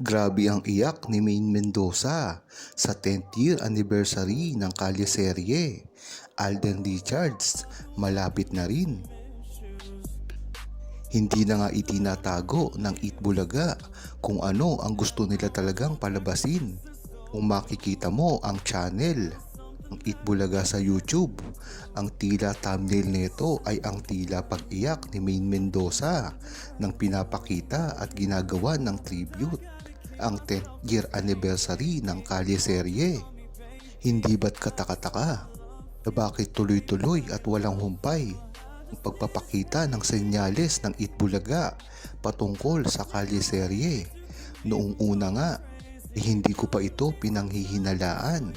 Grabe ang iyak ni Maine Mendoza sa 10th year anniversary ng Kalye Serye. Alden Richards, malapit na rin. Hindi na nga itinatago ng Itbulaga kung ano ang gusto nila talagang palabasin. Kung makikita mo ang channel ng Itbulaga sa YouTube, ang tila thumbnail nito ay ang tila pag-iyak ni Maine Mendoza nang pinapakita at ginagawa ng tribute ang 10th year anniversary ng Kalye Serye. Hindi ba't katakataka na bakit tuloy-tuloy at walang humpay ang pagpapakita ng senyales ng Itbulaga patungkol sa Kalye Serye. Noong una nga, eh, hindi ko pa ito pinanghihinalaan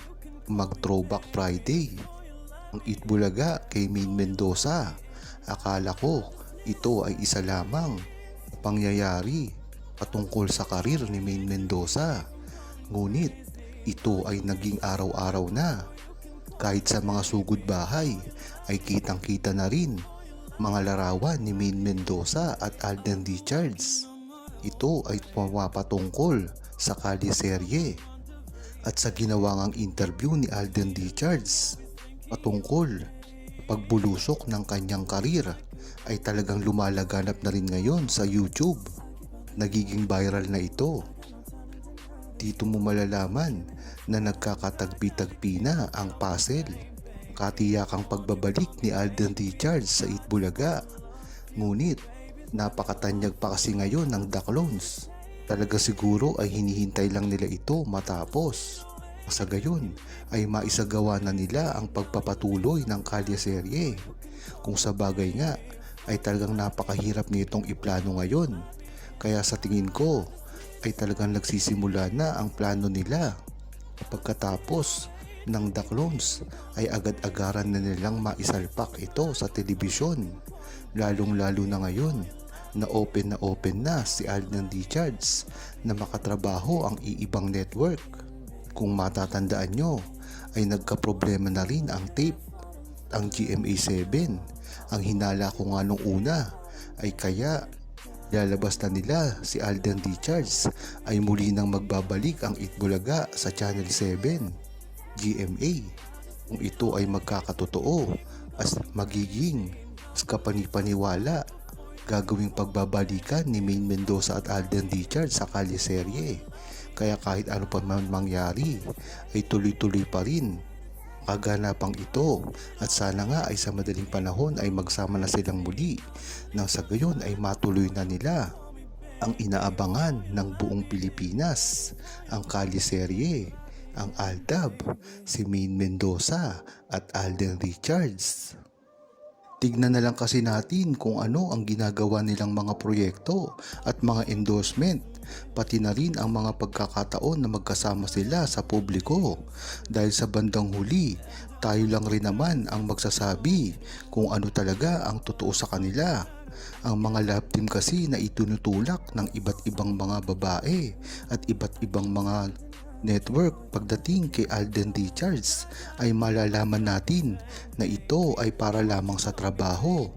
mag-throwback Friday. Ang Itbulaga kay Maine Mendoza. Akala ko ito ay isa lamang pangyayari patungkol sa karir ni Maine Mendoza. Ngunit ito ay naging araw-araw na. Kahit sa mga sugod bahay ay kitang-kita na rin mga larawan ni Maine Mendoza at Alden Richards. Ito ay pumapatungkol sa Kali Serye at sa ginawang interview ni Alden Richards patungkol pagbulusok ng kanyang karir ay talagang lumalaganap na rin ngayon sa YouTube. Nagiging viral na ito. Dito mo malalaman na nagkakatagpi-tagpi na ang puzzle. Katiyakang pagbabalik ni Alden Richards sa Itbulaga. Ngunit napakatanyag pa kasi ngayon ng The Clones. Talaga siguro ay hinihintay lang nila ito matapos. Sa gayon ay maisagawa na nila ang pagpapatuloy ng kalye serye. Kung sa bagay nga ay talagang napakahirap nitong iplano ngayon. Kaya sa tingin ko ay talagang nagsisimula na ang plano nila. Pagkatapos ng The Clones ay agad-agaran na nilang maisalpak ito sa telebisyon. Lalong-lalo na ngayon na open na open na si Alden Richards na makatrabaho ang iibang network. Kung matatandaan nyo ay nagka-problema na rin ang tape ang GMA7. Ang hinala ko nga nung una ay kaya lalabas na nila si Alden Richards ay muli nang magbabalik ang Itbulaga sa Channel 7 GMA. Kung ito ay magkakatotoo as magiging kapanipaniwala gagawing pagbabalikan ni Maine Mendoza at Alden Richards sa Kali Serye. Kaya kahit ano pa man mangyari ay tuloy-tuloy pa rin kaganapang ito. At sana nga ay sa madaling panahon ay magsama na silang muli. Nang sa gayon ay matuloy na nila ang inaabangan ng buong Pilipinas, ang Kali Serye, ang Aldab, si Maine Mendoza at Alden Richards. Tignan na lang kasi natin kung ano ang ginagawa nilang mga proyekto at mga endorsement, pati na rin ang mga pagkakataon na magkasama sila sa publiko. Dahil sa bandang huli, tayo lang rin naman ang magsasabi kung ano talaga ang totoo sa kanila. Ang mga love team kasi na itunutulak ng iba't ibang mga babae at iba't ibang mga network pagdating kay Alden Richards ay malalaman natin na ito ay para lamang sa trabaho.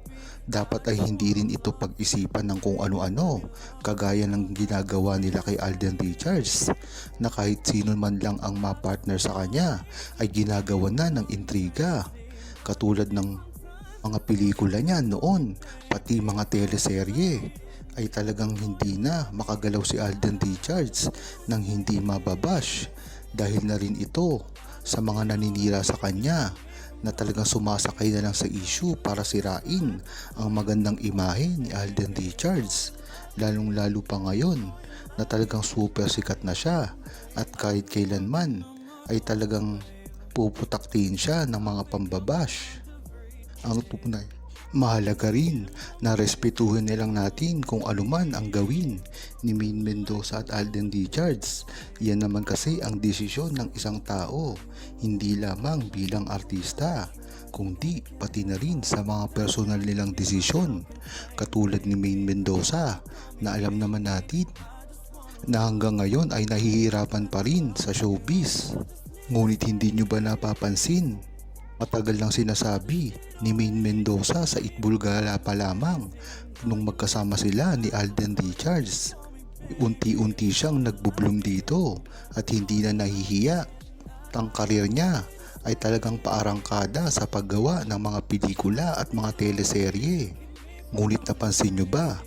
Dapat ay hindi rin ito pag-isipan ng kung ano-ano kagaya ng ginagawa nila kay Alden Richards na kahit sino man lang ang mapartner sa kanya ay ginagawa na ng intriga. Katulad ng mga pelikula niya noon pati mga teleserye ay talagang hindi na makagalaw si Alden Richards nang hindi mababash dahil na rin ito sa mga naninira sa kanya na talagang sumasakay na lang sa issue para sirain ang magandang imahe ni Alden Richards. Lalong lalo pa ngayon na talagang super sikat na siya at kahit kailanman ay talagang puputaktin siya ng mga pambabash. Ang tunay Mahalaga rin na respetuhin nilang natin kung anuman ang gawin ni Maine Mendoza at Alden Richards. Yan naman kasi ang desisyon ng isang tao, hindi lamang bilang artista, kundi pati na rin sa mga personal nilang desisyon. Katulad ni Maine Mendoza na alam naman natin na hanggang ngayon ay nahihirapan pa rin sa showbiz. Ngunit hindi nyo ba napapansin Matagal lang sinasabi ni Maine Mendoza sa Itbulgara pa lamang nung magkasama sila ni Alden Richards Unti-unti siyang nagbubloom dito at hindi na nahihiya. Ang karir niya ay talagang paarangkada sa paggawa ng mga pelikula at mga teleserye. Ngunit napansin nyo ba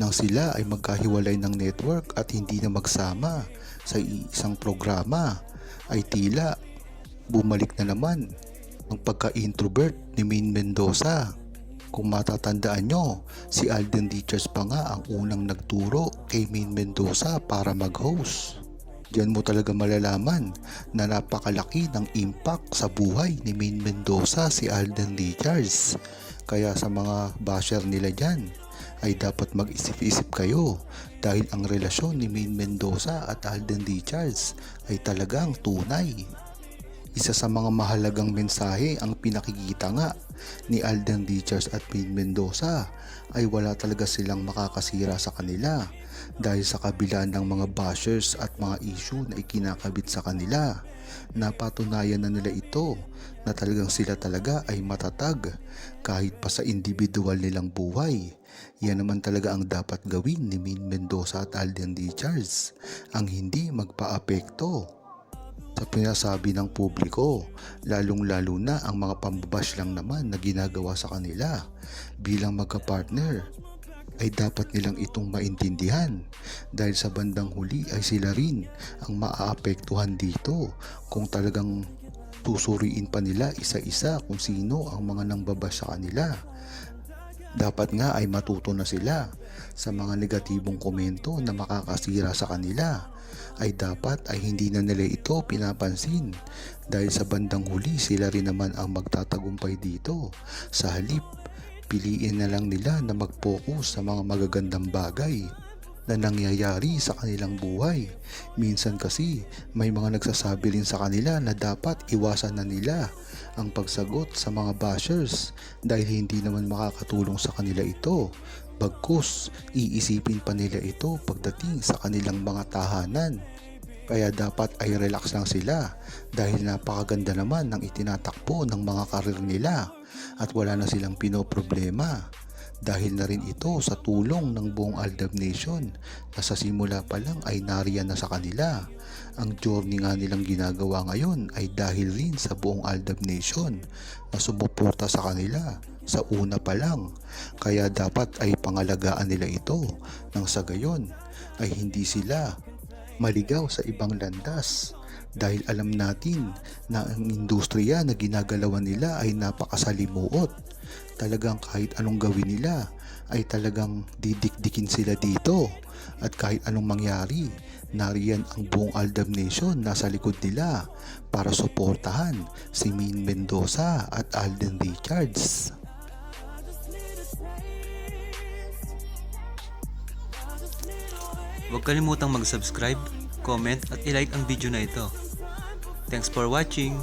nang sila ay magkahiwalay ng network at hindi na magsama sa isang programa ay tila bumalik na naman ang pagka-introvert ni Main Mendoza. Kung matatandaan nyo, si Alden Richards pa nga ang unang nagturo kay Main Mendoza para mag-host. Diyan mo talaga malalaman na napakalaki ng impact sa buhay ni Main Mendoza si Alden Richards. Kaya sa mga basher nila dyan ay dapat mag-isip-isip kayo dahil ang relasyon ni Main Mendoza at Alden Richards ay talagang tunay. Isa sa mga mahalagang mensahe ang pinakikita nga ni Alden Richards at Main Mendoza ay wala talaga silang makakasira sa kanila dahil sa kabila ng mga bashers at mga issue na ikinakabit sa kanila. Napatunayan na nila ito na talagang sila talaga ay matatag kahit pa sa individual nilang buhay. Yan naman talaga ang dapat gawin ni Main Mendoza at Alden Richards ang hindi magpa-apekto sa pinasabi ng publiko, lalong-lalo na ang mga pambabash lang naman na ginagawa sa kanila bilang magka-partner ay dapat nilang itong maintindihan dahil sa bandang huli ay sila rin ang maaapektuhan dito kung talagang susuriin pa nila isa-isa kung sino ang mga nangbabash sa kanila. Dapat nga ay matuto na sila sa mga negatibong komento na makakasira sa kanila. Ay dapat ay hindi na nila ito pinapansin. Dahil sa bandang huli sila rin naman ang magtatagumpay dito. Sa halip, piliin na lang nila na mag-focus sa mga magagandang bagay na nangyayari sa kanilang buhay. Minsan kasi may mga nagsasabi rin sa kanila na dapat iwasan na nila ang pagsagot sa mga bashers dahil hindi naman makakatulong sa kanila ito. Bagkus, iisipin pa nila ito pagdating sa kanilang mga tahanan. Kaya dapat ay relax lang sila dahil napakaganda naman ng itinatakbo ng mga karir nila at wala na silang pinoproblema. Dahil na rin ito sa tulong ng buong Aldab Nation na sa simula pa lang ay nariyan na sa kanila. Ang journey nga nilang ginagawa ngayon ay dahil rin sa buong Aldab Nation na sumuporta sa kanila sa una pa lang. Kaya dapat ay pangalagaan nila ito nang sa gayon ay hindi sila maligaw sa ibang landas dahil alam natin na ang industriya na ginagalawan nila ay napakasalimuot. Talagang kahit anong gawin nila ay talagang didikdikin sila dito at kahit anong mangyari nariyan ang buong Aldab Nation nasa likod nila para suportahan si Min Mendoza at Alden Richards. Huwag kalimutang mag-subscribe, comment at ilike ang video na ito. Thanks for watching!